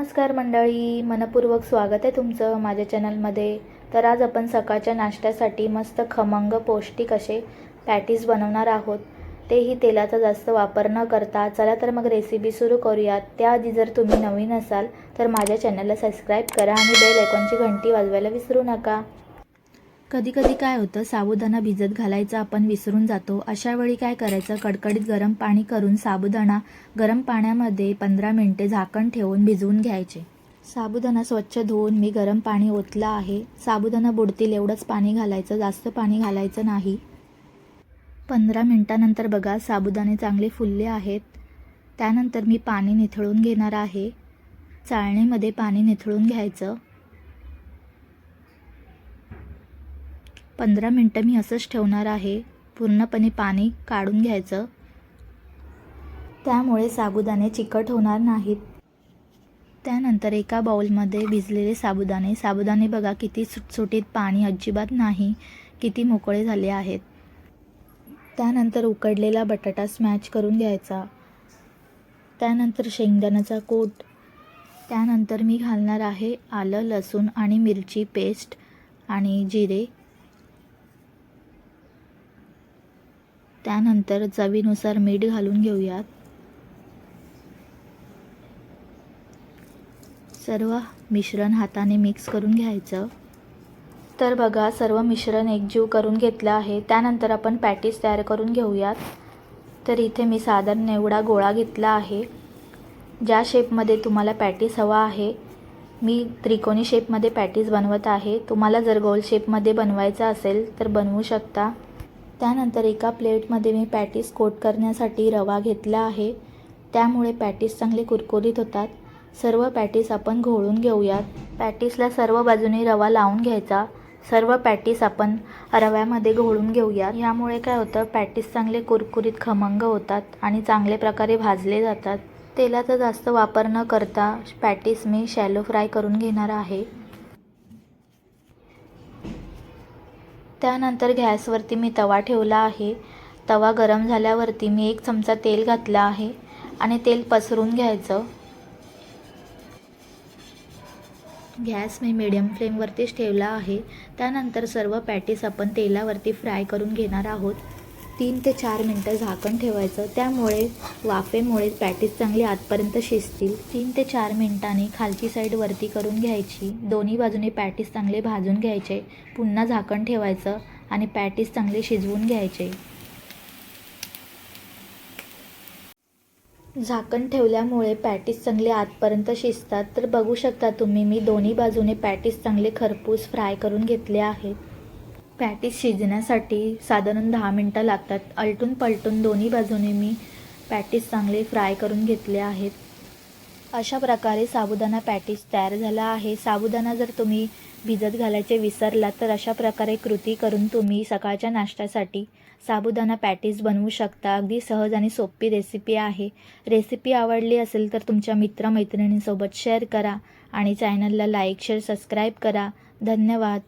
नमस्कार मंडळी मनपूर्वक स्वागत आहे तुमचं माझ्या चॅनलमध्ये. तर आज आपण सकाळच्या नाश्त्यासाठी मस्त खमंग पौष्टिक असे पॅटीज बनवणार आहोत. तेही तेलाचा जास्त वापर न करता चला तर मग रेसिपी सुरू करूयात. त्याआधी जर तुम्ही नवीन असाल तर माझ्या चॅनलला सबस्क्राईब करा आणि बेल आयकॉनची घंटी वाजवायला विसरू नका. कधी कधी काय होतं साबुदाणा भिजत घालायचं आपण विसरून जातो. अशा वेळी काय करायचं कडकडीत गरम पाणी करून साबुदाणा गरम पाण्यामध्ये पंधरा मिनटे झाकण ठेवून भिजवून घ्यायचे. साबुदाणा स्वच्छ धुवून मी गरम पाणी ओतलं आहे. साबुदाणा बुडतील एवढंच पाणी घालायचं जास्त पाणी घालायचं नाही. पंधरा मिनटानंतर बघा साबुदाणे चांगले फुलले आहेत. त्यानंतर मी पाणी निथळून घेणार आहे. चाळणीमध्ये पाणी निथळून घ्यायचं. पंधरा मिनटं मी असंच ठेवणार आहे. पूर्णपणे पाणी काढून घ्यायचं. त्यामुळे साबुदाणे चिकट होणार नाहीत. त्यानंतर एका बाउलमध्ये भिजलेले साबुदाणे. साबुदाणे बघा किती सुटसुटीत पाणी अजिबात नाही. किती मोकळे झाले आहेत. त्यानंतर उकडलेला बटाटा स्मॅच करून घ्यायचा. त्यानंतर शेंगदाण्याचा कोट. त्यानंतर मी घालणार आहे आलं लसूण आणि मिरची पेस्ट आणि जिरे. त्यानंतर चवीनुसार मीठ घालून घेऊयात. सर्व मिश्रण हाताने मिक्स करून घ्यायचं. तर बघा सर्व मिश्रण एकजीव करून घेतलं आहे. त्यानंतर आपण पॅटीस तयार करून घेऊयात. तर इथे मी साधारण एवढा गोळा घेतला आहे. ज्या शेपमध्ये तुम्हाला पॅटीस हवा आहे मी त्रिकोणी शेपमध्ये पॅटीस बनवत आहे. तुम्हाला जर गोल शेपमध्ये बनवायचं असेल तर बनवू शकता. त्यानंतर एका प्लेटमध्ये मी पॅटीस कोट करण्यासाठी रवा घेतला आहे. त्यामुळे पॅटीस चांगले कुरकुरीत होतात. सर्व पॅटीस आपण घोळून घेऊयात. पॅटीसला सर्व बाजूने रवा लावून घ्यायचा. सर्व पॅटीस आपण रव्यामध्ये घोळून घेऊयात. ह्यामुळे काय होतं पॅटीस चांगले कुरकुरीत खमंग होतात आणि चांगले प्रकारे भाजले जातात. तेलाचा जास्त वापर न करता पॅटीस मी शॅलो फ्राय करून घेणार आहे. त्यानंतर गॅसवरती मी तवा ठेवला आहे. तवा गरम झाल्यावरती मी एक चमचा तेल घातला आहे आणि तेल पसरून घ्यायचं. गॅस मी मिडियम फ्लेमवरतीच ठेवला आहे. त्यानंतर सर्व पॅटीस आपण तेलावरती फ्राय करून घेणार आहोत. तीन ते चार मिनटं झाकण ठेवायचं. त्यामुळे वाफेमुळे पॅटीस चांगली आतपर्यंत शिजतील. तीन ते चार मिनटांनी खालची साईड वरती करून घ्यायची. दोन्ही बाजूने पॅटीस चांगले भाजून घ्यायचे. पुन्हा झाकण ठेवायचं आणि पॅटीस चांगले शिजवून घ्यायचे. झाकण ठेवल्यामुळे पॅटीस चांगले आतपर्यंत शिजतात. तर बघू शकता तुम्ही मी दोन्ही बाजूने पॅटीस चांगले खरपूस फ्राय करून घेतले आहेत. पॅटीस शिजण्यासाठी साधारण दहा मिनटं लागतात. अलटून पलटून दोन्ही बाजूने मी पॅटीस चांगले फ्राय करून घेतले आहेत. अशा प्रकारे साबुदाणा पॅटीस तयार झाला आहे. साबुदाणा जर तुम्ही भिजत घालायचे विसरलात तर अशा प्रकारे कृती करून तुम्ही सकाळच्या नाश्त्यासाठी साबुदाणा पॅटीस बनवू शकता. अगदी सहज आणि सोपी रेसिपी आहे. रेसिपी आवडली असेल तर तुमच्या मित्रमैत्रिणींसोबत शेअर करा आणि चॅनलला लाईक शेअर सबस्क्राईब करा. धन्यवाद.